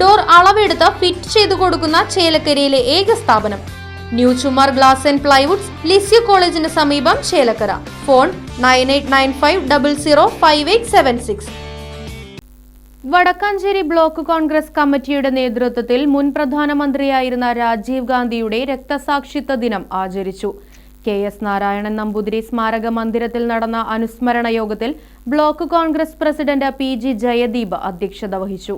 Door അളവെടുത്ത് fit ചെയ്തു കൊടുക്കുന്ന ചേലക്കരയിലെ ഏക സ്ഥാപനം. New Chummar glass and plywoods Lisieux കോളേജിന് സമീപം Chelakkara. Phone nine eight nine five double zero five eight seven six. Vadakkanchery block Congress കമ്മിറ്റിയുടെ നേതൃത്വത്തിൽ മുൻ പ്രധാനമന്ത്രിയായിരുന്ന രാജീവ് ഗാന്ധിയുടെ രക്തസാക്ഷിത്വ ദിനം ആചരിച്ചു. കെ എസ് നാരായണൻ നമ്പൂതിരി സ്മാരക മന്ദിരത്തിൽ നടന്ന അനുസ്മരണ യോഗത്തിൽ block Congress president P G Jayadeep അധ്യക്ഷത വഹിച്ചു.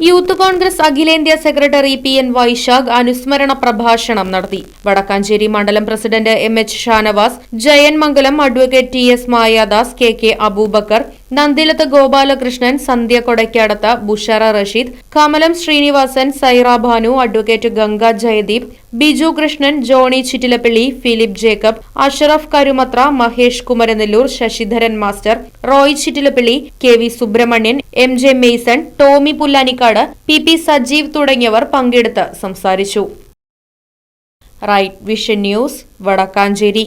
യൂത്ത് കോൺഗ്രസ് അഖിലേന്ത്യാ സെക്രട്ടറി പി എൻ വൈശാഖ് അനുസ്മരണ പ്രഭാഷണം നടത്തി. വടക്കാഞ്ചേരി മണ്ഡലം president M H Shanavas Jayan Mangalam advocate T S Mayadas K K Abubakar Nandilath Gopalakrishnan Sandhya Kodaykadath Bushara Rasheed Kamalam Srinivasan Saira Bhanu advocate Ganga Jayadeep Biju Krishnan Johny Chittilappally Philip Jacob Ashraf Karumathra Mahesh Kumaranellur Sasidharan master Roy Chittilappally K V Subramanian M J Mason Tomy Pullanikkad P P Sajeev തുടങ്ങിയവർ പങ്കെടുത്ത് സംസാരിച്ചു. Right vision news Vadakkanchery.